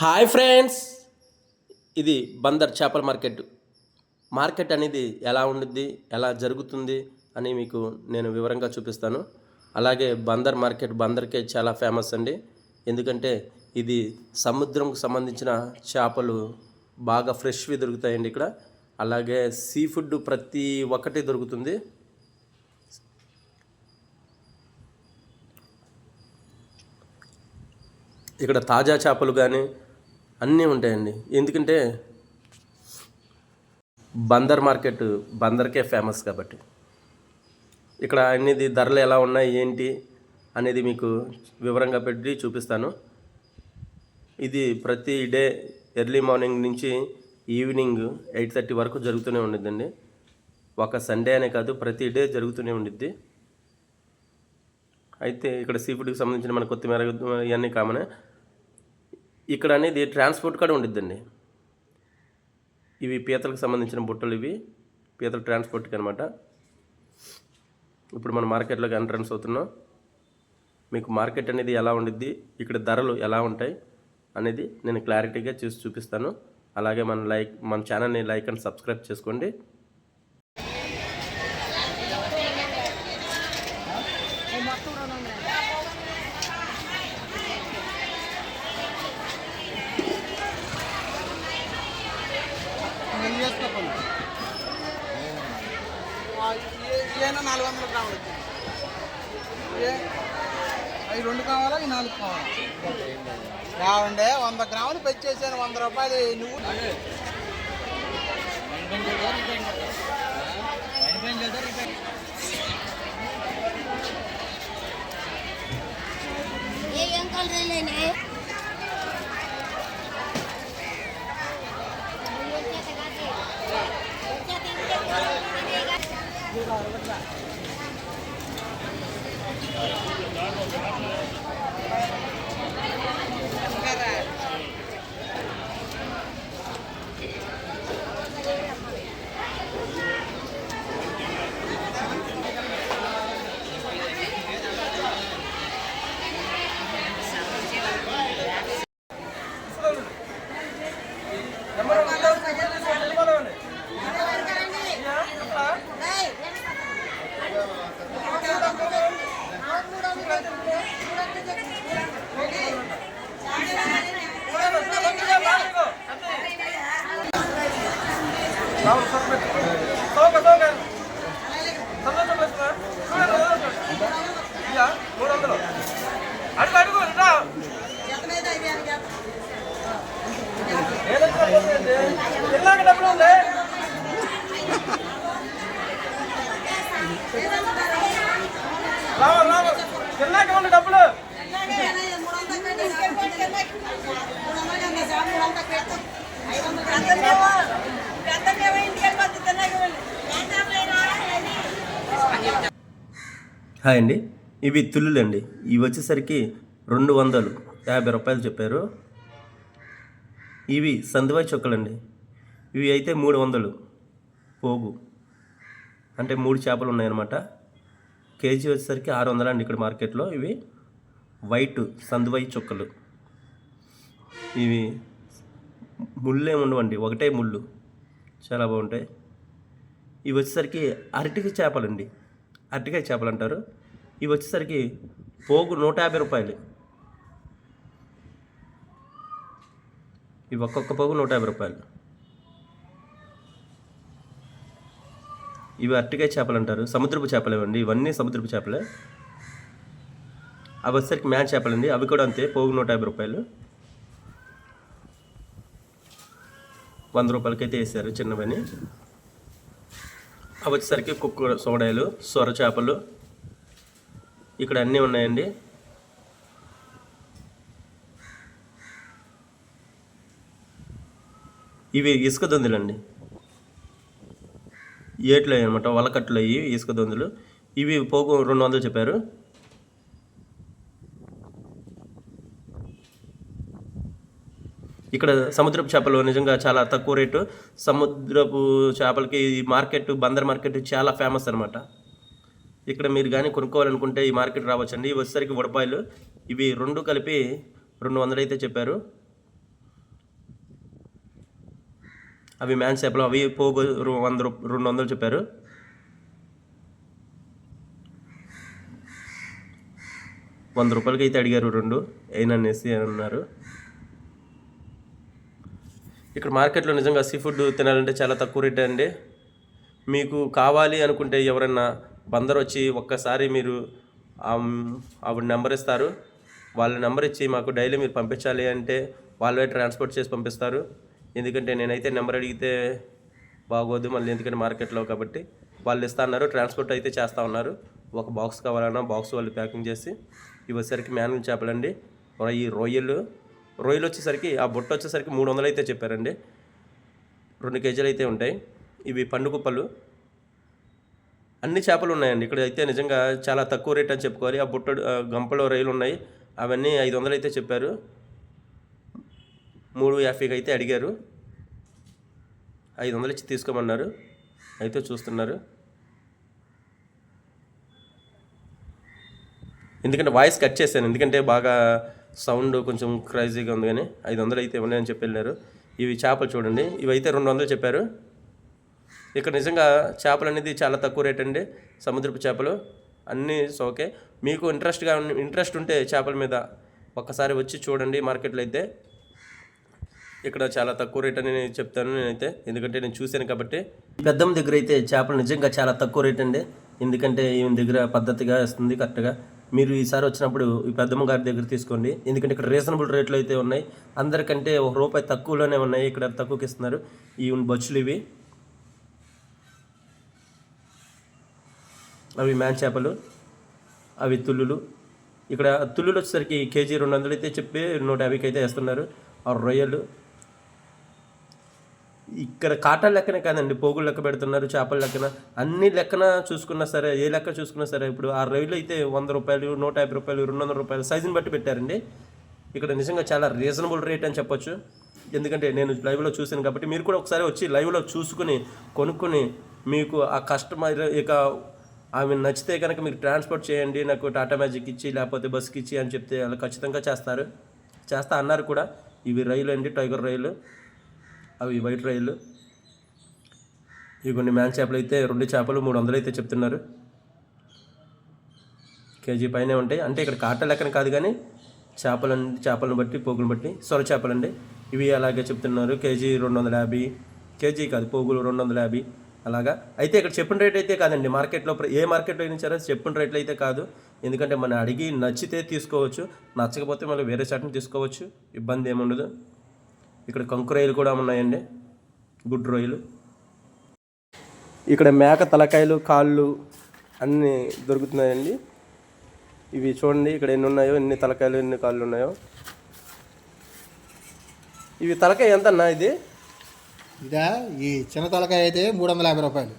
Hi friends. ఇది బందర్ చేపల market. Market అనేది ఎలా ఉండిద్ది ఎలా జరుగుతుంది అని మీకు నేను వివరంగా చూపిస్తాను. అలాగే బందర్ మార్కెట్ బందర్కే చాలా ఫేమస్ అండి. ఎందుకంటే ఇది సముద్రంకు సంబంధించిన చేపలు బాగా ఫ్రెష్వి దొరుకుతాయండి ఇక్కడ. అలాగే సీ ఫుడ్ ప్రతి ఒక్కటి దొరుకుతుంది. ఇక్కడ తాజా చేపలు కానీ అన్నీ ఉంటాయండి. ఎందుకంటే బందర్ మార్కెట్ బందర్కే ఫేమస్ కాబట్టి. ఇక్కడ అన్నిది ధరలు ఎలా ఉన్నాయి ఏంటి అనేది మీకు వివరంగా పెట్టి చూపిస్తాను. ఇది ప్రతి డే ఎర్లీ మార్నింగ్ నుంచి ఈవినింగ్ ఎయిట్ థర్టీ వరకు జరుగుతూనే ఉండిద్దండి. ఒక సండే అనే కాదు ప్రతి డే జరుగుతూనే ఉండిద్ది. అయితే ఇక్కడ సీ ఫుడ్కి సంబంధించిన మన కొత్తిమీర ఇవన్నీ కామనే ఇక్కడ అనేది ట్రాన్స్పోర్ట్ కూడా ఉండిద్దండి. ఇవి పీతలకు సంబంధించిన బుట్టలు ఇవి. పీతల ట్రాన్స్పోర్ట్కి అనమాట ఇప్పుడు మన మార్కెట్లోకి ఎంట్రన్స్ అవుతున్నాం. మీకు మార్కెట్ అనేది ఎలా ఉండిద్ది ఇక్కడ ధరలు ఎలా ఉంటాయి అనేది నేను క్లారిటీగా చూసి చూపిస్తాను. అలాగే మన లైక్ మన ఛానల్ని లైక్ అండ్ సబ్స్క్రైబ్ చేసుకోండి. నాలుగు వందల గ్రాములు అవి రెండు కావాలా? ఈ నాలుగు కావాలా? బాగుండే. వంద గ్రాములు పెంచేసాను వంద రూపాయలు నువ్వు? ఏం కలర్ హాయ్ అండి. ఇవి తుల్లులండి. ఇవి వచ్చేసరికి రెండు వందలు యాభై రూపాయలు చెప్పారు. ఇవి సందువాయి చొక్కలండి. ఇవి అయితే మూడు వందలు పోగు. అంటే మూడు చేపలు ఉన్నాయన్నమాట. కేజీ వచ్చేసరికి ఆరు వందలు అండి ఇక్కడ మార్కెట్లో. ఇవి వైట్ సందువాయి చొక్కలు. ఇవి ముళ్ళు ఏమి ఉండవండి ఒకటే ముళ్ళు. చాలా బాగుంటాయి. ఇవి వచ్చేసరికి అరటికాయ చేపలండి. అరటికాయ చేపలు అంటారు. ఇవి వచ్చేసరికి పోగు నూట యాభై రూపాయలు. ఇవి ఒక్కొక్క పోగు నూట యాభై రూపాయలు. ఇవి అరటికాయ చేపలు అంటారు. సముద్రపు చేపలు ఇవ్వండి ఇవన్నీ సముద్రపు చేపలే. అవి వచ్చేసరికి మ్యాన్ చేపలండి. అవి కూడా అంతే పోగు నూట యాభై రూపాయలు. వంద రూపాయలకైతే వేసారు చిన్నవని. అవి వచ్చేసరికి కుక్కు సోడాలు సొర చేపలు. ఇక్కడ అన్నీ ఉన్నాయండి. ఇవి ఇసుక దొందులండి. ఏట్లు అనమాట వలకట్లు అయ్యి ఇసుక దొందులు. ఇవి పోగు రెండు వందలు చెప్పారు. ఇక్కడ సముద్రపు చేపలు నిజంగా చాలా తక్కువ రేటు. సముద్రపు చేపలకి ఈ మార్కెట్ బందర్ మార్కెట్ చాలా ఫేమస్ అనమాట ఇక్కడ మీరు కానీ కొనుక్కోవాలనుకుంటే ఈ మార్కెట్ రావచ్చండి. ఇవి వచ్చేసరికి వడపాయలు. ఇవి రెండు కలిపి రెండు వందలు అయితే చెప్పారు. అవి మ్యాన్ చేపలు. అవి పోగు వంద రెండు వందలు చెప్పారు. వంద రూపాయలకి అయితే అడిగారు రెండు. అయిననేసి అన్నారు. ఇక్కడ మార్కెట్లో నిజంగా సీ ఫుడ్ తినాలంటే చాలా తక్కువ రేట్ అండి. మీకు కావాలి అనుకుంటే ఎవరన్నా బందర్ వచ్చి ఒక్కసారి మీరు ఆవిడ నెంబర్ ఇస్తారు. వాళ్ళ నెంబర్ ఇచ్చి మాకు డైలీ మీరు పంపించాలి అంటే వాళ్ళే ట్రాన్స్పోర్ట్ చేసి పంపిస్తారు. ఎందుకంటే నేనైతే నెంబర్ అడిగితే బాగోదు మళ్ళీ ఎందుకంటే మార్కెట్లో కాబట్టి వాళ్ళు ఇస్తా అన్నారు ట్రాన్స్పోర్ట్ అయితే చేస్తూ ఉన్నారు. ఒక బాక్స్ కావాలన్నా బాక్స్ వాళ్ళు ప్యాకింగ్ చేసి ఇవ్వసరికి వచ్చేసరికి చేపలండి. ఈ రొయ్యలు రొయ్యలు వచ్చేసరికి ఆ బుట్ట వచ్చేసరికి మూడు వందలు అయితే చెప్పారండి. రెండు కేజీలు అయితే ఉంటాయి. ఇవి పండుకుప్పలు అన్ని చేపలు ఉన్నాయండి ఇక్కడ అయితే నిజంగా చాలా తక్కువ రేట్ అని చెప్పుకోవాలి. ఆ బుట్ట గంపలో రొయ్యలు ఉన్నాయి అవన్నీ ఐదు వందలు అయితే చెప్పారు. మూడు యాభైకి అయితే అడిగారు. ఐదు వందలు ఇచ్చి తీసుకోమన్నారు. అయితే చూస్తున్నారు. ఎందుకంటే వాయిస్ కట్ చేశాను. ఎందుకంటే బాగా సౌండ్ కొంచెం క్రైజీగా ఉంది కానీ ఐదు వందలు అయితే ఉన్నాయని చెప్పి వెళ్ళారు. ఇవి చేపలు చూడండి. ఇవి అయితే రెండు వందలు చెప్పారు. ఇక్కడ నిజంగా చేపలు అనేది చాలా తక్కువ రేట్ అండి. సముద్రపు చేపలు అన్నీ సోకే మీకు ఇంట్రెస్ట్గా ఇంట్రెస్ట్ ఉంటే చేపల మీద ఒక్కసారి వచ్చి చూడండి మార్కెట్లో అయితే. ఇక్కడ చాలా తక్కువ రేట్ అని నేను చెప్తాను నేనైతే. ఎందుకంటే నేను చూశాను కాబట్టి. పెద్దమ్మ దగ్గర అయితే చేపలు నిజంగా చాలా తక్కువ రేట్ అండి. ఎందుకంటే ఈమె దగ్గర పద్ధతిగా వస్తుంది కరెక్ట్గా మీరు ఈసారి వచ్చినప్పుడు ఈ పెద్దమ్మ గారి దగ్గర తీసుకోండి. ఎందుకంటే ఇక్కడ రీజనబుల్ రేట్లు అయితే ఉన్నాయి. అందరికంటే ఒక రూపాయి తక్కువలోనే ఉన్నాయి. ఇక్కడ తక్కువకి ఇస్తున్నారు? ఈ బొచ్చులు ఇవి. అవి మ్యాన్ చేపలు. అవి తుల్లులు. ఇక్కడ తుల్లులు వచ్చేసరికి కేజీ రెండు వందలు అయితే చెప్పి నూట యాభైకి అయితే వేస్తున్నారు. ఆ రొయ్యలు. ఇక్కడ కాటాల లెక్కనే కాదండి పోగులు లెక్క పెడుతున్నారు చేపల లెక్కన. అన్ని లెక్కన చూసుకున్నా సరే ఏ లెక్క చూసుకున్నా సరే ఇప్పుడు ఆ రైలు అయితే వంద రూపాయలు నూట యాభై రూపాయలు రెండు వందల రూపాయలు సైజుని బట్టి పెట్టారండి. ఇక్కడ నిజంగా చాలా రీజనబుల్ రేట్ అని చెప్పొచ్చు. ఎందుకంటే నేను లైవ్లో చూశాను కాబట్టి మీరు కూడా ఒకసారి వచ్చి లైవ్లో చూసుకుని కొనుక్కొని మీకు ఆ కస్టమర్ ఇక ఆమె నచ్చితే కనుక మీరు ట్రాన్స్పోర్ట్ చేయండి నాకు టాటా మ్యాజిక్ ఇచ్చి లేకపోతే బస్కి ఇచ్చి అని చెప్తే వాళ్ళు ఖచ్చితంగా చేస్తారు. చేస్తా అన్నారు కూడా. ఇవి రైలు అండి టైగర్ రైలు. అవి వైట్ రైలు. ఇవి కొన్ని మ్యాన్ చేపలు అయితే రెండు చేపలు మూడు వందలు అయితే చెప్తున్నారు. కేజీ పైన ఉంటాయి. అంటే ఇక్కడ కాట లెక్కన కాదు కానీ చేపలు చేపలను బట్టి పోగులను బట్టి సొర చేపలు అండి ఇవి అలాగే చెప్తున్నారు. కేజీ రెండు వందల యాభై. కేజీ కాదు పోగులు రెండు వందల యాభై. అలాగా. అయితే ఇక్కడ చెప్పిన రేట్ అయితే కాదండి. మార్కెట్లో ఏ మార్కెట్లో అయినా సరే చెప్పిన రేట్లు అయితే కాదు. ఎందుకంటే మనం అడిగి నచ్చితే తీసుకోవచ్చు. నచ్చకపోతే మళ్ళీ వేరే చాట్ని తీసుకోవచ్చు. ఇబ్బంది ఏముండదు. ఇక్కడ కంకు రొయ్యలు కూడా ఉన్నాయండి. గుడ్ రొయ్యలు. ఇక్కడ మేక తలకాయలు కాళ్ళు అన్నీ దొరుకుతున్నాయండి. ఇవి చూడండి ఇక్కడ ఎన్ని ఉన్నాయో ఎన్ని తలకాయలు ఎన్ని కాళ్ళు ఉన్నాయో. ఇవి తలకాయ ఎంత అన్నా ఇది? ఇదా ఈ చిన్న తలకాయ అయితే మూడు వందల యాభై రూపాయలు.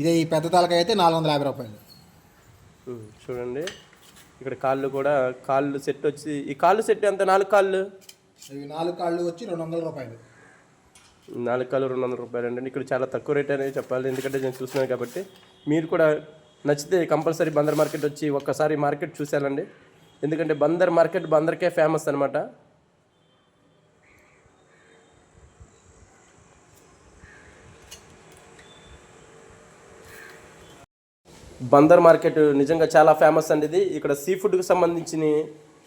ఇదే ఈ పెద్ద తలకాయ అయితే నాలుగు వందల యాభై రూపాయలు. చూడండి. ఇక్కడ కాళ్ళు కూడా కాళ్ళు సెట్ వచ్చి ఈ కాళ్ళు సెట్ ఎంత? నాలుగు కాళ్ళు? ఇవి నాలుగు కాళ్ళు వచ్చి రెండు వందల రూపాయలు. నాలుగు కాళ్ళు రెండు వందల రూపాయలు అండి. ఇక్కడ చాలా తక్కువ రేట్ అనేది చెప్పాలి. ఎందుకంటే నేను చూస్తున్నాను కాబట్టి మీరు కూడా నచ్చితే కంపల్సరీ బందర్ మార్కెట్ వచ్చి ఒక్కసారి మార్కెట్ చూసేయాలండి. ఎందుకంటే బందర్ మార్కెట్ బందర్కే ఫేమస్ అనమాట బందర్ మార్కెట్ నిజంగా చాలా ఫేమస్ అండి ఇది. ఇక్కడ సీ ఫుడ్కి సంబంధించిన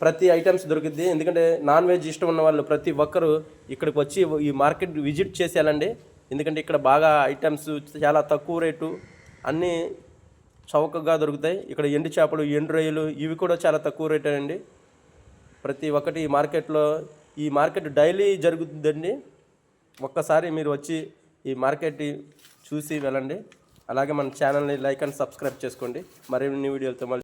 ప్రతి ఐటమ్స్ దొరుకుద్ది. ఎందుకంటే నాన్ వెజ్ ఇష్టం ఉన్న వాళ్ళు ప్రతి ఒక్కరు ఇక్కడికి వచ్చి ఈ మార్కెట్ విజిట్ చేసేయాలండి. ఎందుకంటే ఇక్కడ బాగా ఐటమ్స్ చాలా తక్కువ రేటు అన్నీ చౌకగా దొరుకుతాయి. ఇక్కడ ఎండు చేపలు ఎండు రొయ్యలు ఇవి కూడా చాలా తక్కువ రేటే అండి. ప్రతి ఒక్కటి ఈ మార్కెట్లో ఈ మార్కెట్ డైలీ జరుగుతుందండి. ఒక్కసారి మీరు వచ్చి ఈ మార్కెట్ చూసి వెళ్ళండి. అలాగే మన ఛానల్ని లైక్ అండ్ సబ్స్క్రైబ్ చేసుకోండి. మరిన్ని వీడియోలతో మళ్ళీ